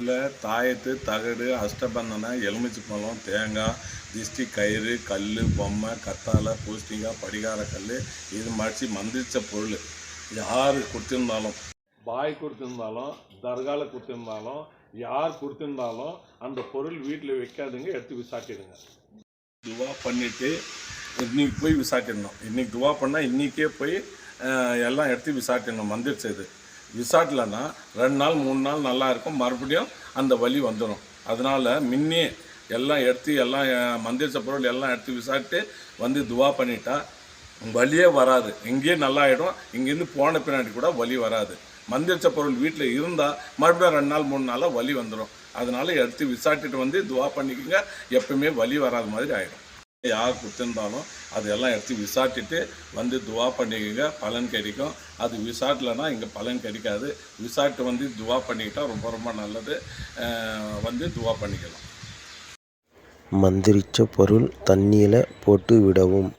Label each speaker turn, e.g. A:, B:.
A: இதில் தாயத்து தகடு அஷ்டபந்தனை எலுமிச்சை பழம் தேங்காய் திஷ்டி கயிறு கல் பொம்மை கத்தாழை பூஸ்டிங்காய் படிகார கல் இது மாதிரி மந்திரிச்ச பொருள். யார் கொடுத்துருந்தாலும் பாய் கொடுத்துருந்தாலும் தர்காவில் கொடுத்துருந்தாலும் யார் கொடுத்துருந்தாலும் அந்த பொருள் வீட்டில் வைக்காதுங்க எடுத்து விசாட்டிடுங்க துவா பண்ணிவிட்டு இன்னைக்கு போய் விசாட்டிடணும் இன்னைக்கு துவா பண்ணால் இன்றைக்கே போய் எல்லாம் எடுத்து விசாட்டிடணும் மந்திரிச்சது. விசாட்டலன்னா ரெண்டு நாள் மூணு நாள் நல்லா இருக்கும். மறுபடியும் அந்த வலி வந்துடும் அதனால் முன்னே எல்லாம் எடுத்து எல்லாம் மந்திரிச்ச பொருள் எல்லாம் எடுத்து விசாரிட்டு வந்து துவா பண்ணிட்டா வலியே வராது. இங்கேயே நல்லா ஆகிடும் இங்கேருந்து போன பின்னாடி கூட வலி வராது. மந்திரிச்ச பொருள் வீட்டில் இருந்தால் மறுபடியும் ரெண்டு நாள் மூணு நாளாக வலி வந்துடும் அதனால எடுத்து விசாரிட்டுட்டு வந்து துவா பண்ணிக்கோங்க. எப்பவுமே வலி வராத மாதிரி ஆகிடும் யார் கொடுத்துருந்தாலும் அதெல்லாம் எடுத்து விசாரிச்சுட்டு வந்து துவா பண்ணிக்கோங்க பலன் கிடைக்கும். அது விசாட்டலைன்னா இங்கே பலன் கிடைக்காது. விசாரிட்டு வந்து துவா பண்ணிக்கிட்டால் ரொம்ப ரொம்ப நல்லது. வந்து துவா பண்ணிக்கலாம்.
B: மந்திரிச்ச பொருள் தண்ணியில் போட்டு விடவும்.